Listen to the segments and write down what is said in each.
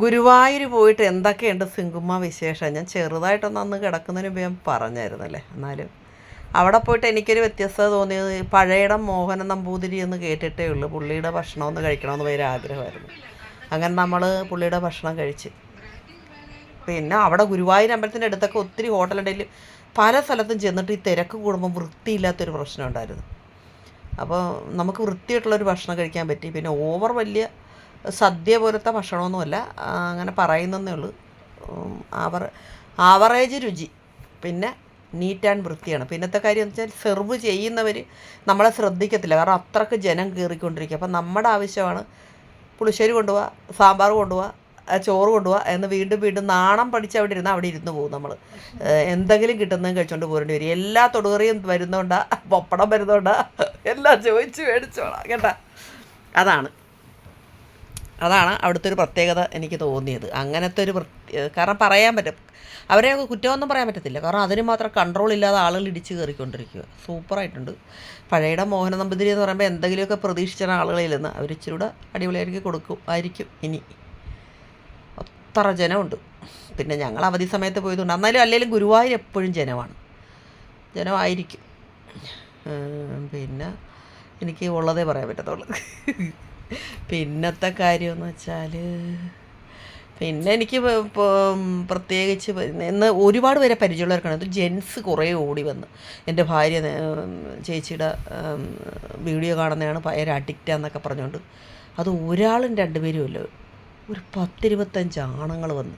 ഗുരുവായൂർ പോയിട്ട് എന്തൊക്കെയുണ്ട് സിങ്കുമ്മ വിശേഷം? ഞാൻ ചെറുതായിട്ടൊന്ന് അന്ന് കിടക്കുന്നതിന് മുമ്പ് ഞാൻ പറഞ്ഞായിരുന്നല്ലേ എന്നാലും. അവിടെ പോയിട്ട് എനിക്കൊരു വ്യത്യസ്തത തോന്നിയത് പഴയടം മോഹന നമ്പൂതിരി എന്ന് കേട്ടിട്ടേ ഉള്ളൂ. പുള്ളിയുടെ ഭക്ഷണം ഒന്ന് കഴിക്കണമെന്ന് ഭയങ്കര ആഗ്രഹമായിരുന്നു. അങ്ങനെ നമ്മൾ പുള്ളിയുടെ ഭക്ഷണം കഴിച്ച്. പിന്നെ അവിടെ ഗുരുവായൂർ അമ്പലത്തിന്റെ അടുത്തൊക്കെ ഒത്തിരി ഹോട്ടലുണ്ടെങ്കിൽ പല സ്ഥലത്തും ചെന്നിട്ട് ഈ തിരക്ക് കൂടുമ്പോൾ വൃത്തിയില്ലാത്തൊരു പ്രശ്നം ഉണ്ടായിരുന്നു. അപ്പോൾ നമുക്ക് വൃത്തിയായിട്ടുള്ളൊരു ഭക്ഷണം കഴിക്കാൻ പറ്റി. പിന്നെ ഓവർ വലിയ സദ്യ പോലത്തെ ഭക്ഷണമൊന്നുമല്ല. അങ്ങനെ പറയുന്നതേ ഉള്ളൂ. അവർ ആവറേജ് രുചി. പിന്നെ നീറ്റ് ആൻഡ് വൃത്തിയാണ്. പിന്നത്തെ കാര്യം എന്ന് വെച്ചാൽ സെർവ് ചെയ്യുന്നവർ നമ്മളെ ശ്രദ്ധിക്കത്തില്ല. കാരണം അത്രയ്ക്ക് ജനം കയറിക്കൊണ്ടിരിക്കുക. അപ്പം നമ്മുടെ ആവശ്യമാണ് പുളിശ്ശേരി കൊണ്ടുപോവാ സാമ്പാർ കൊണ്ടുപോവാ ചോറ് കൊണ്ടുപോവാ എന്ന് വീണ്ടും വീണ്ടും നാണം പഠിച്ച് അവിടെ ഇരുന്ന് അവിടെ ഇരുന്ന് പോകും നമ്മൾ എന്തെങ്കിലും കിട്ടുന്നതും കഴിച്ചുകൊണ്ട് പോരേണ്ടി വരും. എല്ലാ തൊടുകറിയും വരുന്നോണ്ടാ പപ്പടം വരുന്നോണ്ടാ എല്ലാം ചോദിച്ച് മേടിച്ചോളാം. കേട്ടാ? അതാണ്. അതാണ് അവിടുത്തെ ഒരു പ്രത്യേകത എനിക്ക് തോന്നിയത്. അങ്ങനത്തെ ഒരു കാരണം പറയാൻ പറ്റും. അവരെ കുറ്റമൊന്നും പറയാൻ പറ്റത്തില്ല. കാരണം അതിന് മാത്രം കൺട്രോൾ ഇല്ലാതെ ആളുകൾ ഇടിച്ച് കയറിക്കൊണ്ടിരിക്കുക സൂപ്പറായിട്ടുണ്ട് പഴയുടെ മോഹന നമ്പൂതിരി എന്ന് പറയുമ്പോൾ എന്തെങ്കിലുമൊക്കെ പ്രതീക്ഷിച്ച ആളുകളിൽ നിന്ന് അവർ ഇച്ചിരി കൂടെ അടിപൊളിയായിരിക്കും കൊടുക്കും ആയിരിക്കും ഇനി. അത്ര ജനമുണ്ട്. പിന്നെ ഞങ്ങൾ അവധി സമയത്ത് പോയതുകൊണ്ട് എന്നാലും അല്ലെങ്കിലും ഗുരുവായൂർ എപ്പോഴും ജനമാണ്. ജനമായിരിക്കും. പിന്നെ എനിക്ക് ഉള്ളതേ പറയാൻ പറ്റത്തുള്ളൂ. പിന്നത്തെ കാര്യമെന്ന് വെച്ചാൽ പിന്നെ എനിക്ക് പ്രത്യേകിച്ച് ഇന്ന് ഒരുപാട് പേരെ പരിചയമുള്ളവർക്കാണ്. അത് ജെൻസ് കുറേ ഓടി വന്ന്. എന്റെ ഭാര്യ ചേച്ചിയുടെ വീഡിയോ കാണുന്നതാണ് ഭയങ്കര അഡിക്റ്റാന്നൊക്കെ പറഞ്ഞുകൊണ്ട് അത് ഒരാളും രണ്ടുപേരും അല്ല. ഒരു പത്തിരുപത്തഞ്ച് ആണുങ്ങൾ വന്ന്.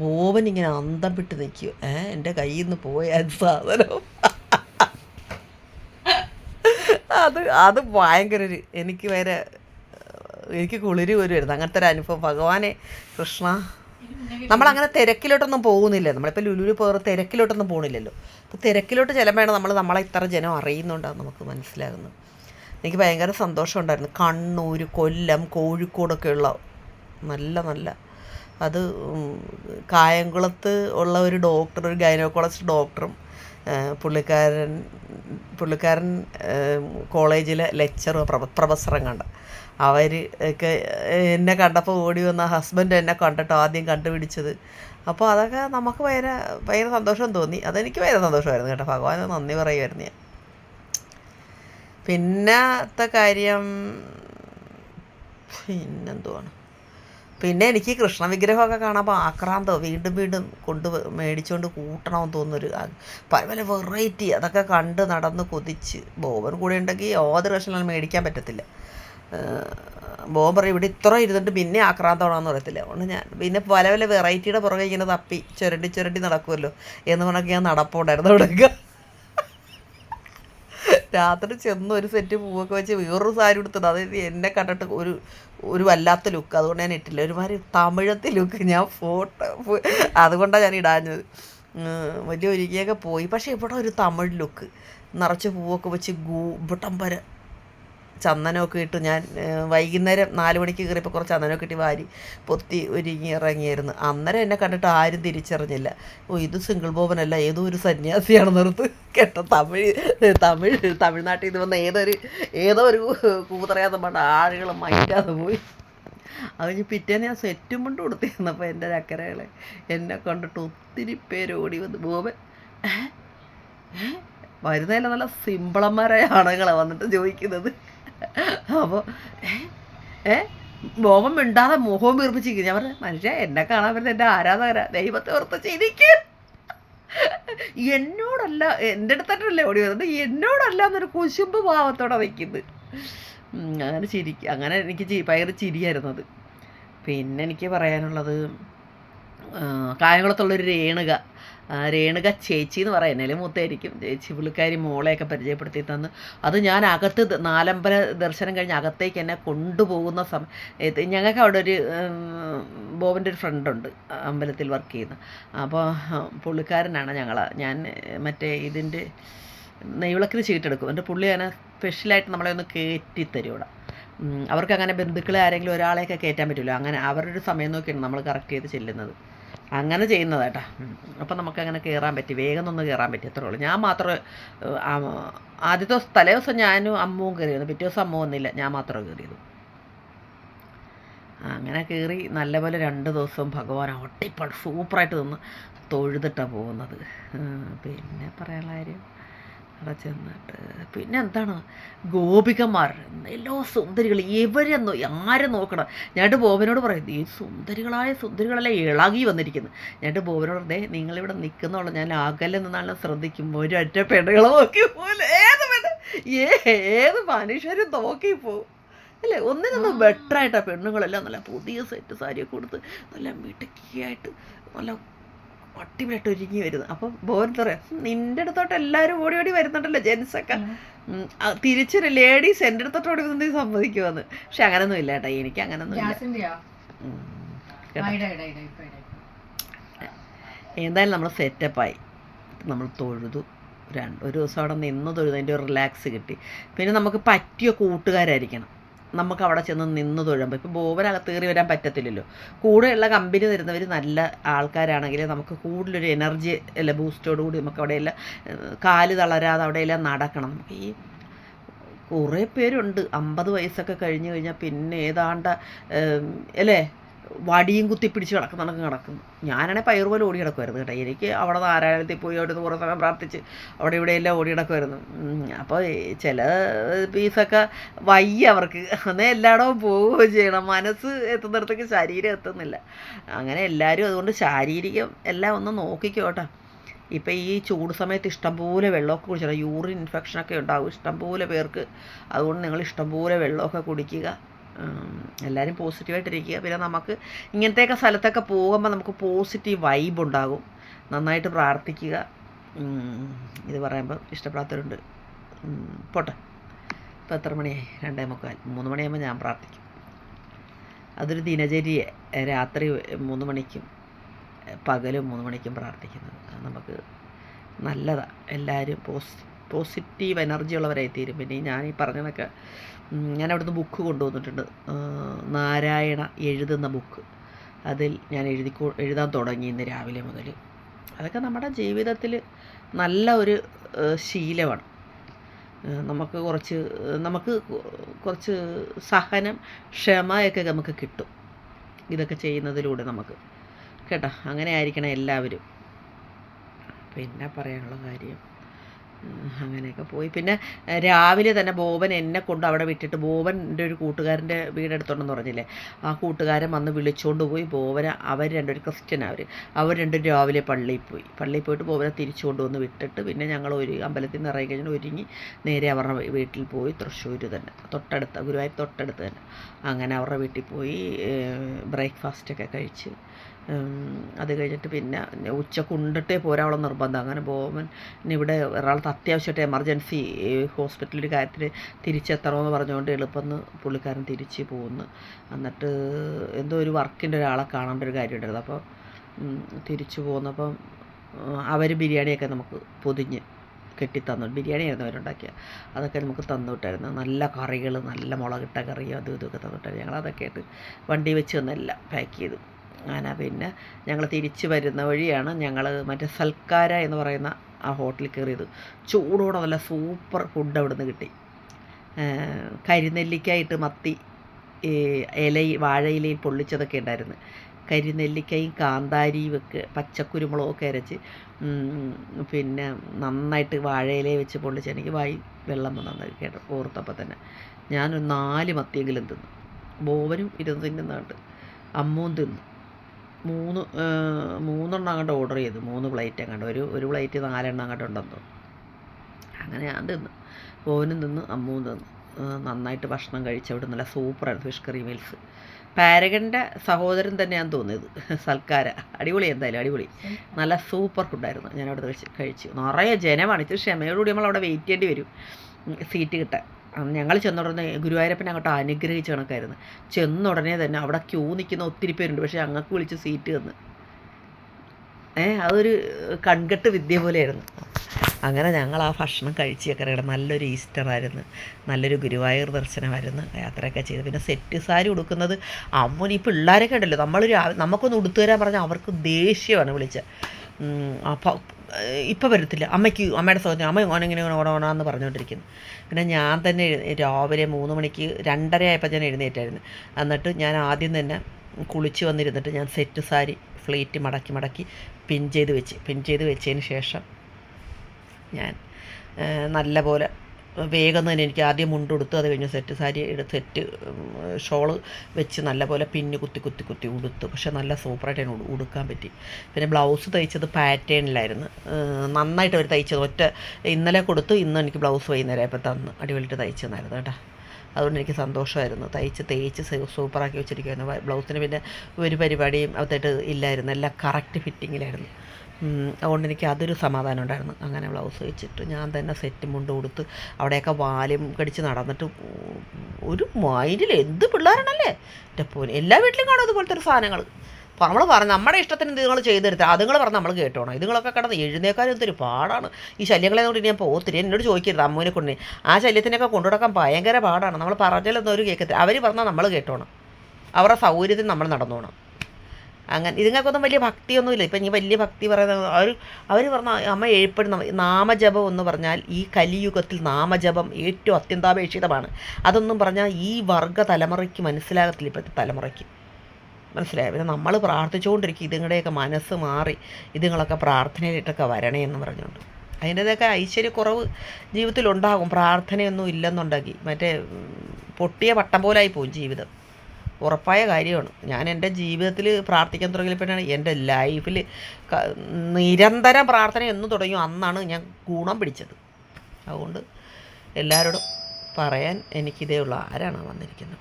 ബോബൻ ഇങ്ങനെ അന്തം വിട്ട് നിൽക്കുക ഏഹ് എന്റെ കയ്യിൽ നിന്ന് പോയ സാധനം. അത് അത് ഭയങ്കര ഒരു എനിക്ക് വരെ എനിക്ക് കുളിരി വരുമായിരുന്നു അങ്ങനത്തെ ഒരു അനുഭവം. ഭഗവാനെ കൃഷ്ണ. നമ്മളങ്ങനെ തിരക്കിലോട്ടൊന്നും പോകുന്നില്ല. നമ്മളിപ്പോൾ ലുലുവിൽ പോകാറ് തിരക്കിലോട്ടൊന്നും പോകുന്നില്ലല്ലോ അപ്പോൾ തിരക്കിലോട്ട് ചിലപ്പോൾ നമ്മൾ നമ്മളെ ഇത്ര ജനം അറിയുന്നുണ്ടാകും നമുക്ക് മനസ്സിലാകുന്നത്. എനിക്ക് ഭയങ്കര സന്തോഷമുണ്ടായിരുന്നു. കണ്ണൂർ കൊല്ലം കോഴിക്കോടൊക്കെയുള്ള നല്ല നല്ല. അത് കായംകുളത്ത് ഉള്ള ഒരു ഡോക്ടർ ഒരു ഗൈനോക്കോളജിസ്റ്റ് ഡോക്ടറും പുള്ളിക്കാരൻ പുള്ളിക്കാരൻ കോളേജിലെ ലെക്ചറും പ്രൊഫസറും കണ്ട. അവർ ഒക്കെ എന്നെ കണ്ടപ്പോൾ ഓടി വന്ന ഹസ്ബൻഡ് എന്നെ കണ്ടിട്ട് ആദ്യം കണ്ടുപിടിച്ചത്. അപ്പോൾ അതൊക്കെ നമുക്ക് ഭയങ്കര ഭയങ്കര സന്തോഷം തോന്നി. അതെനിക്ക് ഭയങ്കര സന്തോഷമായിരുന്നു കേട്ടോ. ഭഗവാന് നന്ദി പറയുമായിരുന്നു ഞാൻ. പിന്നത്തെ കാര്യം പിന്നെന്തുവാണ്? പിന്നെ എനിക്ക് കൃഷ്ണ വിഗ്രഹമൊക്കെ കാണുമ്പോൾ ആക്രാന്തോ വീണ്ടും വീണ്ടും കൊണ്ട് മേടിച്ചുകൊണ്ട് കൂട്ടണമെന്ന് തോന്നുന്നൊരു പല പല വെറൈറ്റി അതൊക്കെ കണ്ട് നടന്ന് കൊതിച്ച്. ബോബൻ കൂടെ ഉണ്ടെങ്കിൽ ഓത് പ്രശ്നങ്ങളും മേടിക്കാൻ പറ്റത്തില്ല. പറയും ഇവിടെ ഇത്ര ഇരുന്നിട്ട് പിന്നെ ആക്രാന്തമാണെന്ന് പറയത്തില്ല. അതുകൊണ്ട് ഞാൻ പിന്നെ പല പല വെറൈറ്റിയുടെ പുറകെ ഇങ്ങനെ തപ്പി ചുരണ്ടി ചുരണ്ടി നടക്കുമല്ലോ എന്ന് പറഞ്ഞൊക്കെ ഞാൻ നടപ്പുണ്ടായിരുന്നു അവിടെയൊക്കെ. രാത്രി ചെന്ന് ഒരു സെറ്റ് പൂവൊക്കെ വെച്ച് വേറൊരു സാരി ഉടുത്തത്. അതായത് എന്നെ കണ്ടിട്ട് ഒരു ഒരു വല്ലാത്ത ലുക്ക് അതുകൊണ്ട് ഞാൻ ഇട്ടില്ല. ഒരുമാതിരി തമിഴത്തെ ലുക്ക് ഞാൻ ഫോട്ടോ അതുകൊണ്ടാണ് ഞാൻ ഇടാഞ്ഞത്. വലിയ ഒരുക്കിയൊക്കെ പോയി. പക്ഷേ ഇവിടെ ഒരു തമിഴ് ലുക്ക് നിറച്ച് പൂവൊക്കെ വെച്ച് ഗൂ ഇവിടം വരെ ചന്ദനമൊക്കെ ഇട്ട് ഞാൻ വൈകുന്നേരം നാല് മണിക്ക് കയറിയപ്പോൾ കുറച്ച് ചന്ദനമൊക്കെ ഇട്ട് വാരി പൊത്തി ഒരുങ്ങി ഇറങ്ങിയായിരുന്നു. അന്നേരം എന്നെ കണ്ടിട്ട് ആരും തിരിച്ചറിഞ്ഞില്ല. ഓ ഇത് സിംഗിൾ ബോബനല്ല ഏതോ ഒരു സന്യാസിയാണ് നിർത്ത്. കേട്ട തമിഴ് തമിഴ് തമിഴ്നാട്ടിൽ നിന്ന് വന്ന ഏതൊരു ഏതോ ഒരു കൂതറയാതെ പറഞ്ഞ ആളുകൾ മൈൻഡാതെ പോയി. അത് കഴിഞ്ഞ് പിറ്റേന്ന് ഞാൻ സെറ്റും കൊണ്ട് കൊടുത്തിരുന്നപ്പോൾ എന്റെ ചക്കരകളെ എന്നെ കണ്ടിട്ട് ഒത്തിരി പേര് ഓടി വന്ന് ബോബൻ? വരുന്നതിൽ നല്ല സിമ്പിളന്മാരായ ആണുങ്ങളാണ് വന്നിട്ട് ചോദിക്കുന്നത്. അപ്പോൾ ഏ? മോമം മിണ്ടാതെ മുഖവും വീർപ്പിച്ചിരിക്കും ഞാൻ പറഞ്ഞു മനുഷ്യ എന്നെ കാണാൻ വരുന്ന എന്റെ ആരാധകരാ? ദൈവത്തെ ഓർത്ത് ചിരിക്കും. എന്നോടല്ല എന്റെ അടുത്തല്ലേ ഓടി വരുന്നത്. എന്നോടല്ല എന്നൊരു കുശുമ്പ് ഭാവത്തോടെ നിൽക്കുന്നത്. ഉം, അങ്ങനെ ചിരി അങ്ങനെ എനിക്ക് ഭയങ്കര ചിരിയായിരുന്നു അത്. പിന്നെ എനിക്ക് പറയാനുള്ളത് കായംകുളത്തുള്ളൊരു രേണുക. രേണുക ചേച്ചി എന്ന് പറയാം. എന്നാലും മൂത്തായിരിക്കും. ചേച്ചി പുള്ളിക്കാരി മോളെയൊക്കെ പരിചയപ്പെടുത്തി തന്ന്. അത് ഞാൻ അകത്ത് നാലമ്പല ദർശനം കഴിഞ്ഞ് അകത്തേക്ക് എന്നെ കൊണ്ടുപോകുന്ന സമയത്ത് ഞങ്ങൾക്ക് അവിടെ ഒരു ബോബന്റെ ഒരു ഫ്രണ്ടുണ്ട് അമ്പലത്തിൽ വർക്ക് ചെയ്യുന്ന. അപ്പോൾ പുള്ളിക്കാരനാണ് ഞങ്ങൾ ഞാൻ മറ്റേ ഇതിന്റെ നെയ്വിളക്കിന് ചീട്ടെടുക്കും എന്റെ പുള്ളി അങ്ങനെ സ്പെഷ്യലായിട്ട് നമ്മളെ ഒന്ന് കയറ്റി തരും ഇവിടെ. അവർക്ക് അങ്ങനെ ബന്ധുക്കളെ ആരെങ്കിലും ഒരാളെയൊക്കെ കയറ്റാൻ പറ്റില്ല. അങ്ങനെ അവരുടെ സമയം നോക്കിയാണ് നമ്മൾ കറക്റ്റ് ചെയ്ത് ചെല്ലുന്നത്. അങ്ങനെ ചെയ്യുന്നത് കേട്ടോ. അപ്പം നമുക്ക് അങ്ങനെ കയറാൻ പറ്റി. വേഗം ഒന്ന് കയറാൻ പറ്റി. അത്രേ ഉള്ളൂ. ഞാൻ മാത്രം ആദ്യത്തെ ദിവസം തലേ ദിവസം ഞാനും അമ്മുവും കയറിയത് പിറ്റേ ദിവസം അമ്മ ഒന്നുമില്ല ഞാൻ മാത്രമേ കയറിയത് അങ്ങനെ കയറി നല്ലപോലെ രണ്ട് ദിവസവും ഭഗവാൻ ഒട്ടിപ്പാട് സൂപ്പറായിട്ട് നിന്ന് തൊഴുതിട്ടാണ് പോകുന്നത്. പിന്നെ പറയാനുള്ള കാര്യം അവിടെ ചെന്നിട്ട്. പിന്നെ എന്താണ് ഗോപികമാർ എല്ലോ സുന്ദരികൾ ഇവരെന്നോ ആരെ നോക്കണം? ഞാനിട്ട് ബോബനോട് പറയും ഈ സുന്ദരികളായ സുന്ദരികളെല്ലാം ഇളകി വന്നിരിക്കുന്നു. ഞാനിട്ട് ബോബനോട് ദേ നിങ്ങളിവിടെ നിൽക്കുന്നുള്ളൂ. ഞാൻ അകലെ നിന്നാണ് ശ്രദ്ധിക്കുമ്പോൾ ഒരൊറ്റ പെണ്ണുകളെ നോക്കി പോലെ ഏത് പെണ്ണ് ഏ ഏത് മനുഷ്യരും നോക്കി പോവും. അല്ലേ? ഒന്നിനൊന്ന് ബെറ്ററായിട്ടാണ് പെണ്ണുങ്ങളെല്ലാം നല്ല പുതിയ സെറ്റ് സാരിയൊക്കെ കൊടുത്ത് നല്ല മിടുക്കിയായിട്ട് നല്ല അടിപൊളിയായിട്ട് ഒരുങ്ങി വരുന്നത് അപ്പം ബോൻ പറയാം നിന്റെ അടുത്തോട്ട് എല്ലാവരും ഓടി ഓടി വരുന്നുണ്ടല്ലോ ജെൻസൊക്കെ. തിരിച്ചൊരു ലേഡീസ് എന്റെ അടുത്തോട്ട് ഓടി വന്നത് സമ്മതിക്കുമെന്ന് പക്ഷെ അങ്ങനൊന്നും ഇല്ല കേട്ടോ എനിക്ക് അങ്ങനൊന്നും. എന്തായാലും നമ്മൾ സെറ്റപ്പായി. നമ്മൾ തൊഴുതു. രണ്ട് ഒരു ദിവസം അവിടെ നിന്ന് തൊഴുതു അതിന്റെ ഒരു റിലാക്സ് കിട്ടി. പിന്നെ നമുക്ക് പറ്റിയ കൂട്ടുകാരായിരിക്കണം. നമുക്ക് അവിടെ ചെന്ന് നിന്ന് തൊഴുമ്പോൾ ഇപ്പോൾ ബോബനകത്ത് കയറി വരാൻ പറ്റത്തില്ലല്ലോ. കൂടെയുള്ള കമ്പനി തരുന്നവർ നല്ല ആൾക്കാരാണെങ്കിൽ നമുക്ക് കൂടുതലൊരു എനർജി അല്ല ബൂസ്റ്റോട് കൂടി നമുക്ക് അവിടെയെല്ലാം കാൽ തളരാതെ അവിടെയെല്ലാം നടക്കണം. നമുക്ക് ഈ കുറേ പേരുണ്ട്. അമ്പത് വയസ്സൊക്കെ കഴിഞ്ഞ് കഴിഞ്ഞാൽ പിന്നെ ഏതാണ്ട് അല്ലേ? വടിയും കുത്തി പിടിച്ച് കിടക്കുന്ന കണക്ക് കിടക്കുന്നു ഞാനാണെങ്കിൽ പയർ പോലെ ഓടി കിടക്കുമായിരുന്നു കേട്ടോ. എനിക്ക് അവിടെ നാരായണത്തിൽ പോയി അവിടെ നിന്ന് കുറേ സമയം പ്രാർത്ഥിച്ച് അവിടെ ഇവിടെ എല്ലാം ഓടി കിടക്കുമായിരുന്നു അപ്പോൾ ചില പീസൊക്കെ വയ്യ അവർക്ക്. അന്നേ എല്ലായിടവും പോവുകയും ചെയ്യണം. മനസ്സ് എത്തുന്നിടത്തേക്ക് ശരീരം എത്തുന്നില്ല. അങ്ങനെ എല്ലാവരും അതുകൊണ്ട് ശാരീരികം എല്ലാം ഒന്ന് നോക്കിക്കോ കേട്ടോ. ഇപ്പം ഈ ചൂട് സമയത്ത് ഇഷ്ടംപോലെ വെള്ളമൊക്കെ കുടിച്ചാൽ യൂറിൻ ഇൻഫെക്ഷനൊക്കെ ഉണ്ടാകും ഇഷ്ടംപോലെ പേർക്ക്. അതുകൊണ്ട് നിങ്ങൾ ഇഷ്ടംപോലെ വെള്ളമൊക്കെ കുടിക്കുക. എല്ലാവരും പോസിറ്റീവായിട്ടിരിക്കുക പിന്നെ നമുക്ക് ഇങ്ങനത്തെയൊക്കെ സ്ഥലത്തൊക്കെ പോകുമ്പോൾ നമുക്ക് പോസിറ്റീവ് വൈബ് ഉണ്ടാകും. നന്നായിട്ട് പ്രാർത്ഥിക്കുക. ഇത് പറയുമ്പോൾ ഇഷ്ടപ്പെടാത്തവരുണ്ട്. പോട്ടെ. ഇപ്പം എത്ര മണിയായി? രണ്ടേ മുക്കാൽ. മൂന്ന് മണിയാകുമ്പോൾ ഞാൻ പ്രാർത്ഥിക്കും. അതൊരു ദിനചര്യ. രാത്രി മൂന്ന് മണിക്കും പകലും മൂന്ന് മണിക്കും പ്രാർത്ഥിക്കുന്നത്. നമുക്ക് നല്ലതാണ് എല്ലാവരും പോസ് പോസിറ്റീവ് എനർജി ഉള്ളവരായി തീരും പിന്നെ ഞാൻ ഈ പറഞ്ഞതൊക്കെ ഞാൻ അവിടുന്ന് ബുക്ക് കൊണ്ടുവന്നിട്ടുണ്ട്. നാരായണ എഴുതുന്ന ബുക്ക് അതിൽ ഞാൻ എഴുതി എഴുതാൻ തുടങ്ങി ഇന്ന് രാവിലെ മുതൽ. അതൊക്കെ നമ്മുടെ ജീവിതത്തിൽ നല്ല ഒരു ശീലമാണ്. നമുക്ക് കുറച്ച് നമുക്ക് കുറച്ച് സഹനം ക്ഷമയൊക്കെ നമുക്ക് കിട്ടും. ഇതൊക്കെ ചെയ്യുന്നതിലൂടെ നമുക്ക്. കേട്ടോ? അങ്ങനെ ആയിരിക്കണം എല്ലാവരും. പിന്നെ പറയാനുള്ള കാര്യം. അങ്ങനെയൊക്കെ പോയി. പിന്നെ രാവിലെ തന്നെ ബോബൻ എന്നെ കൊണ്ട് അവിടെ വിട്ടിട്ട് ബോബന്റെ ഒരു കൂട്ടുകാരന്റെ വീടെടുത്തോണ്ടെന്ന് പറഞ്ഞില്ലേ? ആ കൂട്ടുകാരൻ വന്ന് വിളിച്ചുകൊണ്ട് പോയി. ബോബനെ അവർ രണ്ടൊരു ക്രിസ്ത്യൻ അവർ അവർ രണ്ടും രാവിലെ പള്ളിയിൽ പോയി. പള്ളിയിൽ പോയിട്ട് ബോബനെ തിരിച്ചു കൊണ്ടുവന്ന് വിട്ടിട്ട് പിന്നെ ഞങ്ങൾ ഒരു അമ്പലത്തിൽ നിന്ന് ഇറങ്ങി കഴിഞ്ഞാൽ ഒരുങ്ങി നേരെ അവരുടെ വീട്ടിൽ പോയി തൃശ്ശൂർ തന്നെ. തൊട്ടടുത്ത ഗുരുവായൂർ തൊട്ടടുത്ത് തന്നെ. അങ്ങനെ അവരുടെ വീട്ടിൽ പോയി ബ്രേക്ക്ഫാസ്റ്റൊക്കെ കഴിച്ച് അത് കഴിഞ്ഞിട്ട് പിന്നെ ഉച്ചയ്ക്ക് ഉണ്ടിട്ടേ പോരാവുള്ള നിർബന്ധം. അങ്ങനെ ബോമൻ ഇവിടെ എറണാകുളത്ത് അത്യാവശ്യമായിട്ട് എമർജൻസി ഹോസ്പിറ്റലിൽ കാര്യത്തിൽ തിരിച്ചെത്തണമെന്ന് പറഞ്ഞുകൊണ്ട് എളുപ്പമെന്ന് പുള്ളിക്കാരൻ തിരിച്ച് പോകുന്നു എന്നിട്ട് എന്തോ ഒരു വർക്കിന്റെ ഒരാളെ കാണേണ്ട ഒരു കാര്യം ഉണ്ടായിരുന്നു അപ്പോൾ തിരിച്ചു പോന്നപ്പം അവർ ബിരിയാണിയൊക്കെ നമുക്ക് പൊതിഞ്ഞ് കെട്ടിത്തന്നു. ബിരിയാണിയായിരുന്നു അവരുണ്ടാക്കിയ. അതൊക്കെ നമുക്ക് തന്നു വിട്ടായിരുന്നു നല്ല കറികൾ നല്ല മുളകിട്ട കറിയും അതും ഇതൊക്കെ തന്നിട്ടായിരുന്നു ഞങ്ങൾ അതൊക്കെ ആയിട്ട് വണ്ടി വെച്ച് തന്നെല്ലാം പാക്ക് ചെയ്തു. അങ്ങനെ പിന്നെ ഞങ്ങൾ തിരിച്ചു വരുന്ന വഴിയാണ് ഞങ്ങൾ മറ്റേ സൽക്കാര എന്ന് പറയുന്ന ആ ഹോട്ടലിൽ കയറിയത്. ചൂടോടെ നല്ല സൂപ്പർ ഫുഡ് അവിടെ നിന്ന് കിട്ടി കരിനെല്ലിക്കായിട്ട് മത്തി ഇല വാഴയിലയിൽ പൊള്ളിച്ചതൊക്കെ ഉണ്ടായിരുന്നു. കരിനെല്ലിക്കയും കാന്താരിയും ഒക്കെ പച്ചക്കുരുമുളകൊക്കെ അരച്ച് പിന്നെ നന്നായിട്ട് വാഴയിലയിൽ വെച്ച് പൊള്ളിച്ച് എനിക്ക് വായി വെള്ളം വന്നു കേട്ടോ ഓർത്തപ്പോൾ തന്നെ. ഞാനൊരു നാല് മത്തിയെങ്കിലും തിന്നു. ബോവനും ഇരുന്ന് തിന്നുന്നുണ്ട്. അമ്മവും തിന്നു. മൂന്ന് മൂന്നെണ്ണം അങ്ങോട്ട് ഓർഡർ ചെയ്തു. മൂന്ന് പ്ലേറ്റ് അങ്ങോട്ട് ഒരു ഒരു പ്ലേറ്റ് നാലെണ്ണം അങ്ങോട്ട് ഉണ്ടെന്ന് തോന്നുന്നു. അങ്ങനെ ഞാൻ തിന്നു. ഓനും തിന്നു അമ്മവും തിന്നു. നന്നായിട്ട് ഭക്ഷണം കഴിച്ച്. അവിടെ നല്ല സൂപ്പറാണ് ഫിഷ് കറി മീൽസ് പാരഗന്റെ സഹോദരൻ തന്നെയാണ് തോന്നിയത്. സൽക്കാര. അടിപൊളി എന്തായാലും അടിപൊളി. നല്ല സൂപ്പർ ഫുഡായിരുന്നു ഞാൻ അവിടെ കഴിച്ച് കഴിച്ചു. നിറയെ ജനമാണ്. ഇച്ചിരി ക്ഷമയോടുകൂടി നമ്മൾ അവിടെ വെയിറ്റ് ചെയ്യേണ്ടി വരും. സീറ്റ് കിട്ടാൻ. ഞങ്ങൾ ചെന്നുടനെ ഗുരുവായൂരപ്പനെ അങ്ങോട്ട് അനുഗ്രഹിച്ച കണക്കായിരുന്നു. ചെന്നുടനെ തന്നെ അവിടെ ക്യൂ നിൽക്കുന്ന ഒത്തിരി പേരുണ്ട്. പക്ഷേ ഞങ്ങൾക്ക് വിളിച്ച് സീറ്റ് തന്നു. ഏ അതൊരു കൺകെട്ട് വിദ്യ പോലെയായിരുന്നു. അങ്ങനെ ഞങ്ങൾ ആ ഭക്ഷണം കഴിച്ചൊക്കെ ഇവിടെ നല്ലൊരു ഈസ്റ്റർ ആയിരുന്നു. നല്ലൊരു ഗുരുവായൂർ ദർശനമായിരുന്നു. യാത്രയൊക്കെ ചെയ്ത്. പിന്നെ സെറ്റ് സാരി ഉടുക്കുന്നത് അമ്മൂന് ഈ പിള്ളേരൊക്കെ ഉണ്ടല്ലോ. നമ്മൾ നമുക്കൊന്ന് ഉടുത്തു തരാൻ പറഞ്ഞാൽ അവർക്ക് ദേഷ്യമാണ് വിളിച്ചത്. അപ്പം ഇപ്പം വരത്തില്ല. അമ്മയ്ക്ക് അമ്മയുടെ സൗകര്യം അമ്മ ഓനെങ്ങനെ ഓണോണാന്ന് പറഞ്ഞുകൊണ്ടിരിക്കുന്നു. പിന്നെ ഞാൻ തന്നെ രാവിലെ മൂന്ന് മണിക്ക് രണ്ടര ആയപ്പോൾ ഞാൻ എഴുന്നേറ്റായിരുന്നു. എന്നിട്ട് ഞാൻ ആദ്യം തന്നെ കുളിച്ച് വന്നിരുന്നിട്ട് ഞാൻ സെറ്റ് സാരി ഫ്ലീറ്റ് മടക്കി മടക്കി പിൻ ചെയ്ത് വെച്ച്. പിൻ ചെയ്ത് വെച്ചതിന് ശേഷം ഞാൻ നല്ല പോലെ വേഗം തന്നെ എനിക്ക് ആദ്യം മുണ്ടുടുത്തു അത് കഴിഞ്ഞ് സെറ്റ് സാരി എടുത്ത് സെറ്റ് ഷോൾ വെച്ച് നല്ലപോലെ പിന്ന് കുത്തി കുത്തി കുത്തി ഉടുത്തു. പക്ഷെ നല്ല സൂപ്പറായിട്ട് എനിക്ക് ഉടുക്കാൻ പറ്റി. പിന്നെ ബ്ലൗസ് തയ്ച്ചത് പാറ്റേണിലായിരുന്നു. നന്നായിട്ട് അവർ തയ്ച്ചത്. ഒറ്റ ഇന്നലെ കൊടുത്തു ഇന്ന് എനിക്ക് ബ്ലൗസ് വൈകുന്നേരം ഇപ്പോൾ തന്ന്. അടിപൊളിയിട്ട് തയ്ച്ചു തന്നായിരുന്നു കേട്ടോ. അതുകൊണ്ട് എനിക്ക് സന്തോഷമായിരുന്നു. തയ്ച്ച് തേച്ച് സൂപ്പറാക്കി വെച്ചിരിക്കുമായിരുന്നു ബ്ലൗസിന് പിന്നെ ഒരു പരിപാടിയും അകത്തായിട്ട് ഇല്ലായിരുന്നു. എല്ലാം കറക്റ്റ് ഫിറ്റിങ്ങിലായിരുന്നു അതുകൊണ്ട് എനിക്ക് അതൊരു സമാധാനം ഉണ്ടായിരുന്നു. അങ്ങനെ ബ്ലൗസ് വെച്ചിട്ട് ഞാൻ തന്നെ സെറ്റ് മുണ്ട് കൊടുത്ത് അവിടെയൊക്കെ വാലും കടിച്ച് നടന്നിട്ട് ഒരു മൈൻഡിൽ എന്ത് പിള്ളേരാണല്ലേ? എന്റെ പോലും എല്ലാ വീട്ടിലും കാണും ഇതുപോലത്തെ ഒരു സാധനങ്ങൾ നമ്മൾ പറഞ്ഞു നമ്മുടെ ഇഷ്ടത്തിന് നിങ്ങൾ ചെയ്തെടുത്ത. അതുങ്ങൾ പറഞ്ഞ് നമ്മൾ കേട്ടോണം. ഇതുങ്ങളൊക്കെ കിടന്ന് എഴുന്നേക്കാനും എന്തൊരു പാടാണ്. ഈ ശല്യങ്ങളെ കൊണ്ട് ഞാൻ പോത്തിരി എന്നോട് ചോദിക്കരുത് അമ്മൂനെ കൊണ്ട്. ആ ശല്യത്തിനൊക്കെ കൊണ്ടുനടക്കാൻ ഭയങ്കര പാടാണ്. നമ്മൾ പറഞ്ഞാലൊന്നും ഒരു കേൾക്കത്തില്ല അവർ പറഞ്ഞാൽ നമ്മൾ കേട്ടോണം. അവരുടെ സൗകര്യത്തിന് നമ്മൾ നടന്നോണം. അങ്ങനെ ഇതുങ്ങൾക്കൊന്നും വലിയ ഭക്തിയൊന്നുമില്ല. ഇപ്പം ഇനി വലിയ ഭക്തി പറയുന്നത് അവർ അവർ പറഞ്ഞ അമ്മ എഴുപ്പെടുന്ന നാമജപം എന്ന് പറഞ്ഞാൽ ഈ കലിയുഗത്തിൽ നാമജപം ഏറ്റവും അത്യന്താപേക്ഷിതമാണ്. അതൊന്നും പറഞ്ഞാൽ ഈ വർഗ തലമുറയ്ക്ക് മനസ്സിലാകത്തില്ല ഇപ്പോഴത്തെ തലമുറയ്ക്ക്. മനസ്സിലായോ? പിന്നെ നമ്മൾ പ്രാർത്ഥിച്ചുകൊണ്ടിരിക്കും ഇതുങ്ങളുടെയൊക്കെ മനസ്സ് മാറി ഇതുങ്ങളൊക്കെ പ്രാർത്ഥനയിലിട്ടൊക്കെ വരണേ എന്ന് പറഞ്ഞുകൊണ്ട്. അതിന്റെതൊക്കെ ഐശ്വര്യക്കുറവ് ജീവിതത്തിലുണ്ടാകും. പ്രാർത്ഥനയൊന്നും ഇല്ലെന്നുണ്ടെങ്കിൽ മറ്റേ പൊട്ടിയ പട്ടം പോലായി പോകും ജീവിതം. ഉറപ്പായ കാര്യമാണ്. ഞാൻ എന്റെ ജീവിതത്തിൽ പ്രാർത്ഥിക്കാൻ തുടങ്ങിയപ്പോഴാണ് എന്റെ ലൈഫിൽ നിരന്തരം പ്രാർത്ഥന എന്ന് തുടങ്ങിയോ അന്നാണ് ഞാൻ ഗുണം പിടിച്ചത്. അതുകൊണ്ട് എല്ലാവരോടും പറയാൻ എനിക്കിതേ ഉള്ളൂ. ആരാണ് വന്നിരിക്കുന്നത്?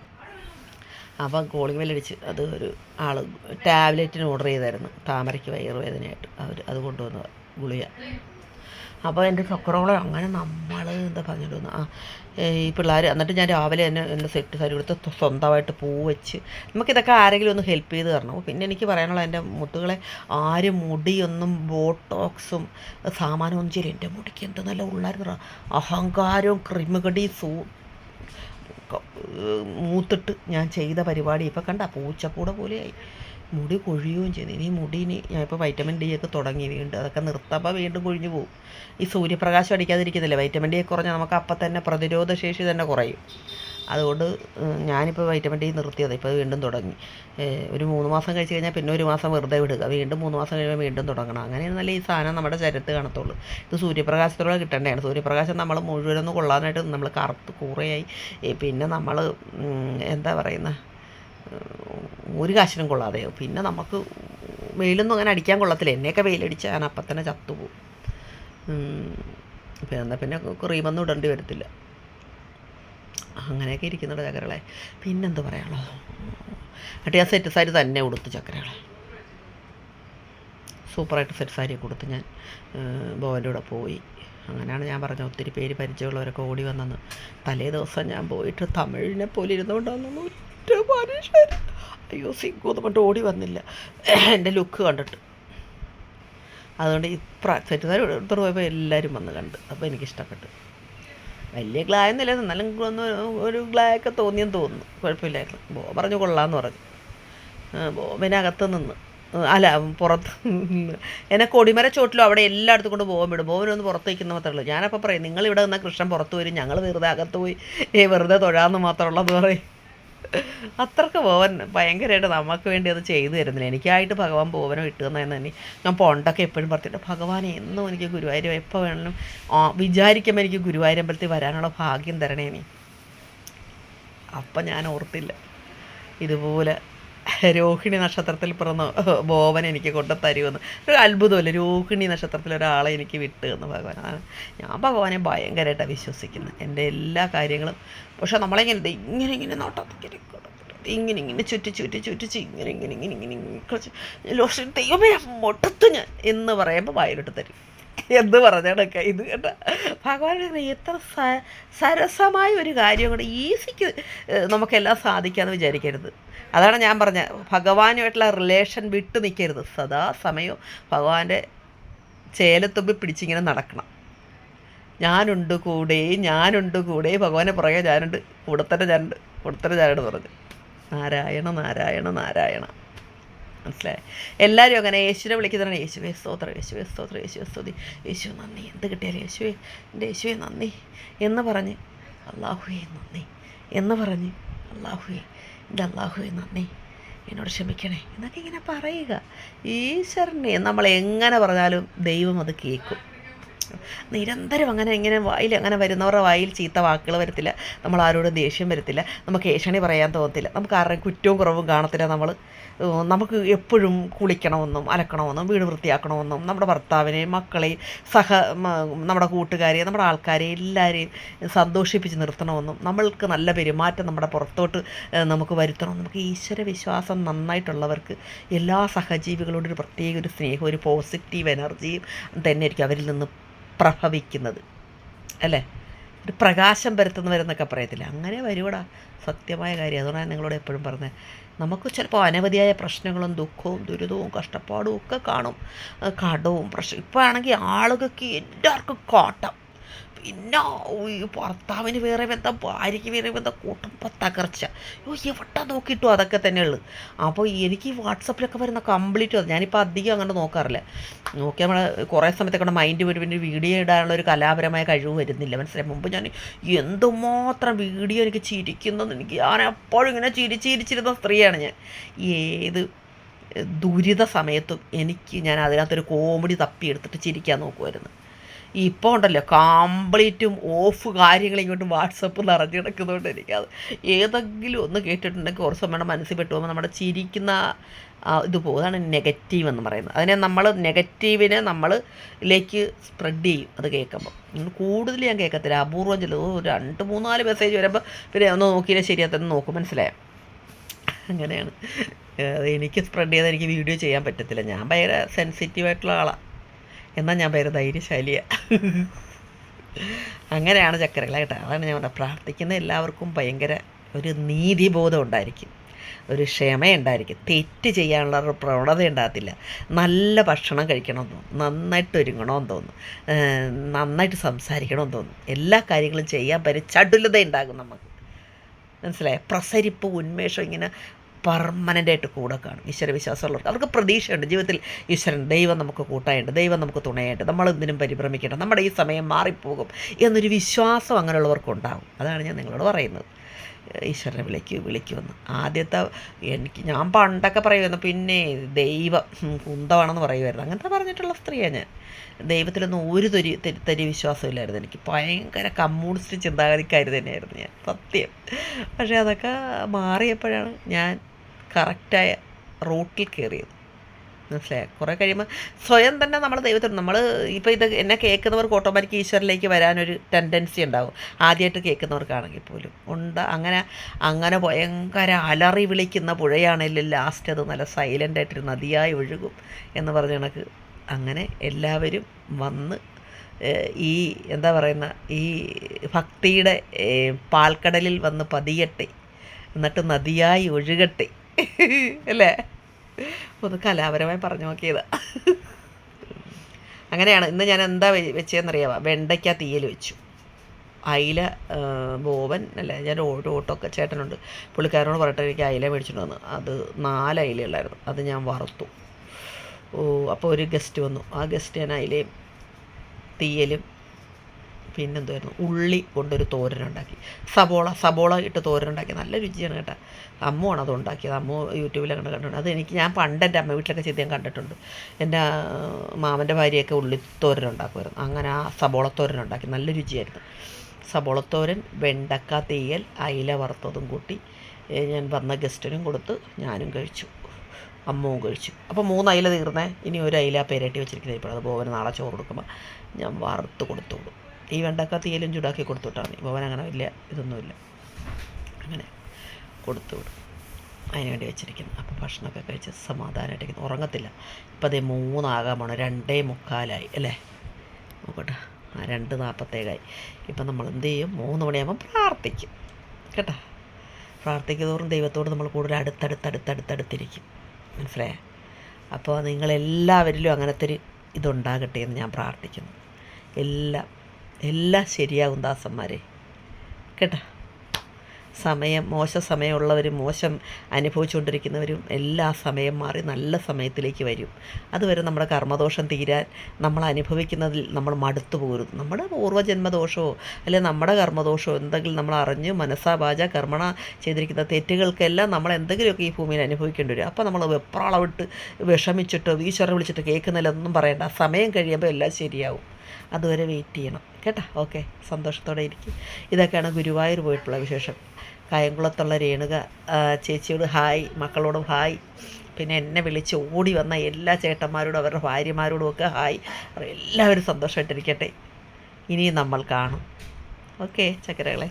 അപ്പം കോളിംഗ് ബെല്ലടിച്ച് അത് ഒരു ആൾ ടാബ്ലറ്റിന് ഓർഡർ ചെയ്തായിരുന്നു. താമരയ്ക്ക് വയറുവേദനയായിട്ട്. അവർ അത് കൊണ്ടുവന്ന ഗുളിക അപ്പോൾ എന്റെ ചക്രകളെ അങ്ങനെ നമ്മൾ എന്താ പറഞ്ഞിട്ട് വന്നു ആ ഈ പിള്ളേർ എന്നിട്ട് ഞാൻ രാവിലെ തന്നെ എന്റെ സെറ്റ് സാരി കൊടുത്ത് സ്വന്തമായിട്ട് പൂ വെച്ച് നമുക്കിതൊക്കെ ആരെങ്കിലും ഒന്ന് ഹെൽപ്പ് ചെയ്ത് തരണം. പിന്നെ എനിക്ക് പറയാനുള്ള എന്റെ മുട്ടുകളെ ആരും മുടിയൊന്നും ബോട്ടോക്സും സാമാനമൊന്നും ചെയ്യില്ല. എന്റെ മുടിക്ക് എന്ത് നല്ല ഉള്ളായിരുന്നു അഹങ്കാരവും ക്രിമികടി സൂ മൂത്തിട്ട് ഞാൻ ചെയ്ത പരിപാടി. ഇപ്പം കണ്ട പൂച്ചക്കൂടെ പോലെയായി. മുടി കൊഴിയുകയും ചെയ്തു. ഇനി മുടി ഇനി ഞാൻ ഇപ്പോൾ വൈറ്റമിൻ ഡി ഒക്കെ തുടങ്ങി. വീണ്ടും അതൊക്കെ നിർത്തപ്പോൾ വീണ്ടും കൊഴിഞ്ഞു പോകും ഈ സൂര്യപ്രകാശം അടിക്കാതിരിക്കുന്നില്ല വൈറ്റമിൻ ഡി കുറഞ്ഞാൽ നമുക്ക് അപ്പം തന്നെ പ്രതിരോധ ശേഷി തന്നെ കുറയും. അതുകൊണ്ട് ഞാനിപ്പോൾ വൈറ്റമിൻ ഡി നിർത്തിയത്. ഇപ്പോൾ വീണ്ടും തുടങ്ങി. ഒരു മൂന്ന് മാസം കഴിച്ച് കഴിഞ്ഞാൽ പിന്നെ ഒരു മാസം വെറുതെ വിടുക. വീണ്ടും മൂന്ന് മാസം കഴിയുമ്പോൾ വീണ്ടും തുടങ്ങണം. അങ്ങനെയാണ് അങ്ങനെയാണെന്നല്ലേ ഈ സാധനം നമ്മുടെ ശരീരത്ത് കാണത്തുള്ളൂ. ഇത് സൂര്യപ്രകാശത്തോടെ കിട്ടേണ്ടതാണ്. സൂര്യപ്രകാശം നമ്മൾ മുഴുവനൊന്നും കൊള്ളാനായിട്ട് നമ്മൾ കറുത്ത് കൂറയായി. പിന്നെ നമ്മൾ എന്താ പറയുന്ന? ഒരു കാശിനും കൊള്ളാതെ. പിന്നെ നമുക്ക് വെയിലൊന്നും അങ്ങനെ അടിക്കാൻ കൊള്ളത്തില്ല. എന്നെയൊക്കെ വെയിലടിച്ച് ഞാൻ അപ്പം തന്നെ ചത്തുപോകും. പിന്നെ പിന്നെ ക്രീമൊന്നും ഇടേണ്ടി വരത്തില്ല. അങ്ങനെയൊക്കെ ഇരിക്കുന്നുണ്ട് ചക്കരകളെ പിന്നെന്ത് പറയാനുള്ളത് എന്നിട്ട് ഞാൻ സെറ്റ് സാരി തന്നെ ഉടുത്തു ചക്കരകളെ സൂപ്പറായിട്ട് സെറ്റ് സാരി കൊടുത്ത് ഞാൻ ബോവന്റെ കൂടെ പോയി. അങ്ങനെയാണ് ഞാൻ പറഞ്ഞത്. ഒത്തിരി പേര് പരിചയമുള്ളവരൊക്കെ ഓടി വന്നെന്ന്. തലേ ദിവസം ഞാൻ പോയിട്ട് തമിഴിനെ പോലെ ഇരുന്നുകൊണ്ടാണെന്ന് ഒറ്റ മനുഷ്യൻ അയ്യോ സിങ്കു എന്ന് പറഞ്ഞിട്ട് ഓടി വന്നില്ല. എന്റെ ലുക്ക് കണ്ടിട്ട്. അതുകൊണ്ട് ഇപ്രാ സെറ്റുകാർ സാരി എടുത്തോണ്ട് പോയപ്പോൾ എല്ലാവരും വന്ന് കണ്ട്. അപ്പോൾ എനിക്കിഷ്ടപ്പെട്ടു. വലിയ ഗ്ലായ ഒന്നുമില്ല എന്നാലും ഒന്ന് ഒരു ഗ്ലായൊക്കെ തോന്നിയെന്ന് തോന്നുന്നു. കുഴപ്പമില്ലായിരുന്നു. ബോ പറഞ്ഞു കൊള്ളാമെന്ന് പറഞ്ഞു. ബോബിനകത്ത് നിന്ന്. അല്ല പുറത്ത് എന്നെ കൊടിമര ചോട്ടിലും അവിടെ എല്ലായിടത്തും കൊണ്ട് ബോബൻ വിടും ബോബനൊന്ന് പുറത്ത് നിൽക്കുന്ന മാത്രമേ ഉള്ളൂ. ഞാനപ്പോൾ പറയും നിങ്ങൾ ഇവിടെ നിന്നാൽ കൃഷ്ണൻ പുറത്ത് വരും ഞങ്ങൾ വെറുതെ അകത്ത് പോയി. ഏ വെറുതെ തൊഴാന്ന് മാത്രമുള്ളതെന്ന് പറയും. അത്രയ്ക്ക് പോവൻ ഭയങ്കരമായിട്ട് നമുക്ക് വേണ്ടി അത് ചെയ്തു തരുന്നില്ല. എനിക്കായിട്ട് ഭഗവാൻ പോവനോ കിട്ടുന്നതെന്ന് തന്നെ ഞാൻ പൊണ്ടൊക്കെ എപ്പോഴും പറഞ്ഞിട്ട് ഭഗവാൻ എന്നും എനിക്ക് ഗുരുവായൂർ എപ്പോൾ വേണമെങ്കിലും വിചാരിക്കുമ്പോൾ എനിക്ക് ഗുരുവായൂരമ്പലത്തിൽ വരാനുള്ള ഭാഗ്യം തരണേ നീ അപ്പം ഞാൻ ഓർത്തില്ല. ഇതുപോലെ രോഹിണി നക്ഷത്രത്തിൽ പിറന്ന ബോവൻ എനിക്ക് കൊണ്ട് തരുമെന്ന്. ഒരു അത്ഭുതമല്ല? രോഹിണി നക്ഷത്രത്തിൽ ഒരാളെ എനിക്ക് വിട്ട് എന്ന് ഭഗവാൻ ഞാൻ ഭഗവാനെ ഭയങ്കരമായിട്ടാണ് വിശ്വസിക്കുന്നത്. എന്റെ എല്ലാ കാര്യങ്ങളും. പക്ഷേ നമ്മളിങ്ങനെ ഇങ്ങനെ ഇങ്ങനെ നോട്ടത്തിങ്ങനെ ഇങ്ങനെ ഇങ്ങനെ ചുറ്റി ചുറ്റി ചുറ്റിച്ച് ഇങ്ങനെ ഇങ്ങനെ ഇങ്ങനെ ഇങ്ങനെ കുറച്ച് ലോഷൻ ദൈവമേ മുട്ടത്ത് ഞാൻ എന്ന് പറയുമ്പോൾ വായിലോട്ട് തരും. എന്ന് പറഞ്ഞാണൊക്കെ ഇത് കേട്ട. ഭഗവാൻ എത്ര സരസമായ ഒരു കാര്യം കൂടെ ഈസിക്ക് നമുക്കെല്ലാം സാധിക്കാമെന്ന് വിചാരിക്കരുത്. അതാണ് ഞാൻ പറഞ്ഞ ഭഗവാനുമായിട്ടുള്ള റിലേഷൻ വിട്ടു നിൽക്കരുത് സദാ സമയവും ഭഗവാന്റെ ചേലത്തുമ്പി പിടിച്ചിങ്ങനെ നടക്കണം. ഞാനുണ്ട് കൂടെ ഞാനുണ്ട് കൂടെ ഭഗവാനെ പുറകെ ഞാനുണ്ട് കൂടത്തന്നെ ഞാനുണ്ട് കൂടത്തന്നെ ഞാനുണ്ട് പറഞ്ഞു. നാരായണ നാരായണ നാരായണ. മനസ്സിലായി? എല്ലാവരും അങ്ങനെ യേശുവിനെ വിളിക്കുന്നതാണ് യേശുവേ സ്തോത്രം യേശുവേ സ്തോത്രം യേശുവേ സ്തുതി. യേശു നന്ദി. എന്ത് കിട്ടിയാലും യേശുവേ എന്റെ യേശുവേ നന്ദി എന്ന് പറഞ്ഞ് അള്ളാഹുവേ നന്ദി എന്ന് പറഞ്ഞ് അള്ളാഹുവേ അള്ളാഹുവേ നന്ദി. എന്നോട് ക്ഷമിക്കണേ. എന്നൊക്കെ ഇങ്ങനെ പറയുക. ഈശ്വരനെ നമ്മൾ എങ്ങനെ പറഞ്ഞാലും ദൈവം അത് കേൾക്കും. നിരന്തരം അങ്ങനെ ഇങ്ങനെ വായിൽ അങ്ങനെ വരുന്നവരുടെ വായിൽ ചീത്ത വാക്കുകൾ വരത്തില്ല. നമ്മൾ ആരോടും ദേഷ്യം വരത്തില്ല. നമുക്ക് ഏഷണി പറയാൻ തോന്നത്തില്ല. നമുക്ക് ആരുടെയും കുറ്റവും കുറവും കാണത്തില്ല നമ്മൾ. നമുക്ക് എപ്പോഴും കുളിക്കണമെന്നും അലക്കണമെന്നും വീട് വൃത്തിയാക്കണമെന്നും നമ്മുടെ ഭർത്താവിനെ മക്കളെ സഹ നമ്മുടെ കൂട്ടുകാരെ നമ്മുടെ ആൾക്കാരെ എല്ലാവരെയും സന്തോഷിപ്പിച്ച് നിർത്തണമെന്നും നമ്മൾക്ക് നല്ല പെരുമാറ്റം നമ്മുടെ പുറത്തോട്ട് നമുക്ക് വരുത്തണം നമുക്ക് ഈശ്വര വിശ്വാസം നന്നായിട്ടുള്ളവർക്ക് എല്ലാ സഹജീവികളോടും ഒരു പ്രത്യേക ഒരു സ്നേഹം ഒരു പോസിറ്റീവ് എനർജിയും തന്നെയായിരിക്കും അവരിൽ നിന്ന് പ്രഭവിക്കുന്നത്. അല്ലേ? ഒരു പ്രകാശം പരത്തുന്നവരെന്നൊക്കെ പറയത്തില്ല? അങ്ങനെ വരുവടാ. സത്യമായ കാര്യം. അതുകൊണ്ടാണ് നിങ്ങളോട് എപ്പോഴും പറഞ്ഞത്. നമുക്ക് ചിലപ്പോൾ അനവധിയായ പ്രശ്നങ്ങളും ദുഃഖവും ദുരിതവും കഷ്ടപ്പാടും ഒക്കെ കാണും. കടവും പ്രശ്നം. ഇപ്പോൾ ആണെങ്കിൽ ആളുകൾക്ക് എല്ലാവർക്കും കോട്ടം. പിന്നെ ഭർത്താവിന് വേറെ ബന്ധം ഭാര്യയ്ക്ക് വേറെ ബന്ധം കുടുംബ തകർച്ച. അയ്യോ എവിടെ നോക്കിയിട്ടും അതൊക്കെ തന്നെ ഉള്ളു. അപ്പോൾ എനിക്ക് ഈ വാട്സപ്പിലൊക്കെ വരുന്ന കംപ്ലീറ്റ് ഞാനിപ്പോൾ അധികം അങ്ങനെ നോക്കാറില്ല. നോക്കി നമ്മൾ കുറേ സമയത്തൊക്കെ മൈൻഡ് വരും പിന്നെ വീഡിയോ ഇടാനുള്ള ഒരു കലാപരമായ കഴിവ് വരുന്നില്ല. മനസ്സിലായി? മുമ്പ് ഞാൻ എന്തുമാത്രം വീഡിയോ എനിക്ക് ചിരിക്കുന്നത് എനിക്ക് ഞാൻ എപ്പോഴും ഇങ്ങനെ ചിരിച്ചിരിച്ചിരുന്ന സ്ത്രീയാണ് ഞാൻ. ഏത് ദുരിത സമയത്തും എനിക്ക് ഞാൻ അതിനകത്തൊരു കോമഡി തപ്പിയെടുത്തിട്ട് ചിരിക്കാൻ നോക്കുമായിരുന്നു ഇപ്പോൾ ഉണ്ടല്ലോ കംപ്ലീറ്റും ഓഫ് കാര്യങ്ങൾ ഇങ്ങോട്ട് വാട്സപ്പ് നിറഞ്ഞു കിടക്കുന്നതുകൊണ്ട് എനിക്കത് ഏതെങ്കിലും ഒന്ന് കേട്ടിട്ടുണ്ടെങ്കിൽ കുറച്ച് സമയം മനസ്സിൽ പെട്ടു പോകുമ്പോൾ നമ്മുടെ ചിരിക്കുന്ന ഇത് പോകും. അതാണ് നെഗറ്റീവ് എന്ന് പറയുന്നത്. അതിനെ നമ്മൾ നെഗറ്റീവിനെ നമ്മളിലേക്ക് സ്പ്രെഡ് ചെയ്യും അത് കേൾക്കുമ്പോൾ. കൂടുതൽ ഞാൻ കേൾക്കത്തില്ല. അപൂർവം ചില രണ്ട് മൂന്നാൽ മെസ്സേജ് വരുമ്പോൾ പിന്നെ ഒന്ന് നോക്കിയാൽ ശരിയാത്തെന്ന് നോക്കും. മനസ്സിലായോ? അങ്ങനെയാണ്. എനിക്ക് സ്പ്രെഡ് ചെയ്താൽ എനിക്ക് വീഡിയോ ചെയ്യാൻ പറ്റത്തില്ല. ഞാൻ ഭയങ്കര സെൻസിറ്റീവ് ആയിട്ടുള്ള ആളാണ് എന്നാൽ ഞാൻ പേര് ധൈര്യശാലിയ. അങ്ങനെയാണ് ചക്കരകള കേട്ടോ. അതാണ് ഞാൻ പറഞ്ഞത്. പ്രാർത്ഥിക്കുന്ന എല്ലാവർക്കും ഭയങ്കര ഒരു നീതിബോധം ഉണ്ടായിരിക്കും. ഒരു ക്ഷമയുണ്ടായിരിക്കും. തെറ്റ് ചെയ്യാനുള്ള ഒരു പ്രവണത ഉണ്ടാകത്തില്ല. നല്ല ഭക്ഷണം കഴിക്കണമെന്ന് തോന്നും. നന്നായിട്ട് ഒരുങ്ങണമെന്ന് തോന്നും. നന്നായിട്ട് സംസാരിക്കണമെന്ന് തോന്നും. എല്ലാ കാര്യങ്ങളും ചെയ്യാൻ പറ്റും ചടുലത ഉണ്ടാകും നമുക്ക്. മനസ്സിലായ? പ്രസരിപ്പ് ഉന്മേഷം ഇങ്ങനെ പെർമനന്റ് ആയിട്ട് കൂടെ കാണും. ഈശ്വര വിശ്വാസമുള്ളവർക്ക്. അവർക്ക് പ്രതീക്ഷയുണ്ട്. ജീവിതത്തിൽ ഈശ്വരൻ ദൈവം നമുക്ക് കൂട്ടായുണ്ട് ദൈവം നമുക്ക് തുണയായിട്ട് നമ്മളെന്തിനും പരിഭ്രമിക്കണം നമ്മുടെ ഈ സമയം മാറിപ്പോകും എന്നൊരു വിശ്വാസം അങ്ങനെയുള്ളവർക്കുണ്ടാകും. അതാണ് ഞാൻ നിങ്ങളോട് പറയുന്നത്. ഈശ്വരനെ വിളിക്കൂ വിളിക്കുമെന്ന്. ആദ്യത്തെ എനിക്ക് ഞാൻ പണ്ടൊക്കെ പറയുമായിരുന്നു പിന്നെ ദൈവം കുന്തമാണെന്ന് പറയുമായിരുന്നു. അങ്ങനത്തെ പറഞ്ഞിട്ടുള്ള സ്ത്രീയാണ് ഞാൻ. ദൈവത്തിലൊന്നും ഒരു തരി തരി തരി വിശ്വാസമില്ലായിരുന്നു എനിക്ക്. ഭയങ്കര കമ്മ്യൂണിസ്റ്റ് ചിന്താഗതിക്കാരി തന്നെയായിരുന്നു ഞാൻ സത്യം. പക്ഷേ അതൊക്കെ മാറിയപ്പോഴാണ് ഞാൻ കറക്റ്റായ റൂട്ടിൽ കയറിയത്. മനസ്സിലായോ കുറേ കഴിയുമ്പോൾ സ്വയം തന്നെ നമ്മൾ ദൈവത്തിന് നമ്മൾ ഇപ്പോൾ ഇത് എന്നെ കേൾക്കുന്നവർക്ക് ഓട്ടോമാറ്റിക് ഈശ്വരിലേക്ക് വരാനൊരു ടെൻഡൻസി ഉണ്ടാവും. ആദ്യമായിട്ട് കേൾക്കുന്നവർക്കാണെങ്കിൽ പോലും. ഉണ്ട്. അങ്ങനെ അങ്ങനെ ഭയങ്കര അലറി വിളിക്കുന്ന പുഴയാണെങ്കിലും ലാസ്റ്റ് അത് നല്ല സൈലന്റ് ആയിട്ടൊരു നദിയായി ഒഴുകും എന്ന് പറഞ്ഞ കണക്ക്. അങ്ങനെ എല്ലാവരും വന്ന് ഈ എന്താ പറയുന്ന ഈ ഭക്തിയുടെ പാൽക്കടലിൽ വന്ന് പതിയട്ടെ. എന്നിട്ട് നദിയായി ഒഴുകട്ടെ. അല്ലേ? ഒന്ന് കലാപരമായി പറഞ്ഞു നോക്കിയത്. അങ്ങനെയാണ്. ഇന്ന് ഞാൻ എന്താ വെ- വെച്ചതെന്നറിയാമോ വെണ്ടയ്ക്ക തീയൽ വെച്ചു. അയില ബോവൻ അല്ല? ഞാൻ ഓട്ടോ ഓട്ടോക്കെ ചേട്ടനുണ്ട്. പുള്ളിക്കാരനോട് പറഞ്ഞിട്ട് എനിക്ക് അയില മേടിച്ചിട്ട് വന്നു അത് നാല് ഉണ്ടായിരുന്നു അത് ഞാൻ വറുത്തു. ഓ അപ്പോൾ ഒരു ഗസ്റ്റ് വന്നു. ആ ഗസ്റ്റ് ഞാൻ അയിലയും തീയലും പിന്നെന്തുമായിരുന്നു ഉള്ളി കൊണ്ടൊരു തോരനുണ്ടാക്കി. സബോള സബോള ഇട്ട് തോരനുണ്ടാക്കി. നല്ല രുചിയാണ് കേട്ടോ. അമ്മുവാണ് അത് ഉണ്ടാക്കിയത്. അമ്മ യൂട്യൂബിൽ കണ്ട് കണ്ടിട്ടുണ്ട്. അത് എനിക്ക് ഞാൻ പണ്ട് എന്റെ അമ്മ വീട്ടിലൊക്കെ ചെയ്ത് ഞാൻ കണ്ടിട്ടുണ്ട്. എന്റെ മാമന്റെ ഭാര്യയൊക്കെ ഉള്ളി തോരൻ തോരനുണ്ടാക്കുമായിരുന്നു. അങ്ങനെ ആ സബോള തോരനുണ്ടാക്കി. നല്ല രുചിയായിരുന്നു. സബോളത്തോരൻ വെണ്ടക്ക തീയൽ അയില വറുത്തതും കൂട്ടി ഞാൻ വന്ന ഗസ്റ്റിനും കൊടുത്ത് ഞാനും കഴിച്ചു. അമ്മവും കഴിച്ചു. അപ്പോൾ മൂന്ന് അയില തീർന്നേ. ഇനി ഒരു അയില പേരട്ടി വെച്ചിരിക്കുന്നത് ഇപ്പോഴത് ബോവന് നാളെ ചോറ് കൊടുക്കുമ്പോൾ ഞാൻ വറുത്ത് കൊടുത്തു വിടും ഈ വെണ്ടക്ക തീയലും ചൂടാക്കി കൊടുത്തു വിട്ടാൽ മതി. ഭവൻ അങ്ങനെ വലിയ ഇതൊന്നുമില്ല. അങ്ങനെ കൊടുത്തു വിടും. അതിന് വേണ്ടി വെച്ചിരിക്കുന്നു. അപ്പോൾ ഭക്ഷണമൊക്കെ കഴിച്ച് സമാധാനമായിട്ടിരിക്കുന്നു. ഉറങ്ങത്തില്ല. ഇപ്പോൾ അതേ മൂന്നാകാമാണ്. രണ്ടേ മുക്കാലായി അല്ലേ? നോക്കട്ടെ. ആ രണ്ട് നാൽപ്പത്തേഴായി ഇപ്പം നമ്മൾ എന്ത് ചെയ്യും? മൂന്ന് മണിയാകുമ്പോൾ പ്രാർത്ഥിക്കും. കേട്ടോ? പ്രാർത്ഥിക്കുന്നതോറും ദൈവത്തോട് നമ്മൾ കൂടുതൽ അടുത്തടുത്തടുത്തടുത്തടുത്തിരിക്കും. മനസ്സിലായേ? അപ്പോൾ നിങ്ങളെല്ലാവരിലും അങ്ങനത്തെ ഒരു ഇതുണ്ടാകട്ടെ എന്ന് ഞാൻ പ്രാർത്ഥിക്കുന്നു. എല്ലാം എല്ലാം ശരിയാകും ദാസന്മാരെ. കേട്ടോ? സമയം മോശ സമയമുള്ളവരും മോശം അനുഭവിച്ചുകൊണ്ടിരിക്കുന്നവരും എല്ലാ സമയം മാറി നല്ല സമയത്തിലേക്ക് വരും. അതുവരെ നമ്മുടെ കർമ്മദോഷം തീരാൻ നമ്മൾ അനുഭവിക്കുന്നതിൽ നമ്മൾ മടുത്തു പോരുന്നു. നമ്മുടെ പൂർവജന്മദോഷമോ അല്ലെങ്കിൽ നമ്മുടെ കർമ്മദോഷമോ എന്തെങ്കിലും നമ്മൾ അറിഞ്ഞു മനസ്സാ വാച കർമ്മണ ചെയ്തിരിക്കുന്ന തെറ്റുകൾക്കെല്ലാം നമ്മൾ എന്തെങ്കിലുമൊക്കെ ഈ ഭൂമിയിൽ അനുഭവിക്കേണ്ടി വരും. അപ്പോൾ നമ്മൾ വെപ്രാളവിട്ട് വിഷമിച്ചിട്ടോ ഈശ്വരനെ വിളിച്ചിട്ട് കേൾക്കുന്നതിലൊന്നും പറയണ്ട. സമയം കഴിയുമ്പോൾ എല്ലാം ശരിയാവും. അതുവരെ വെയിറ്റ് ചെയ്യണം. കേട്ടോ? ഓക്കെ സന്തോഷത്തോടെ ഇരിക്കും. ഇതൊക്കെയാണ് ഗുരുവായൂർ പോയിട്ടുള്ള വിശേഷം. കായംകുളത്തുള്ള രേണുക ചേച്ചിയോട് ഹായ് മക്കളോടും ഹായ് പിന്നെ എന്നെ വിളിച്ച് ഓടി വന്ന എല്ലാ ചേട്ടന്മാരോടും അവരുടെ ഭാര്യമാരോടും ഒക്കെ ഹായ് എല്ലാവരും സന്തോഷമായിട്ടിരിക്കട്ടെ. ഇനിയും നമ്മൾ കാണും. ഓക്കെ ചക്കരകളെ.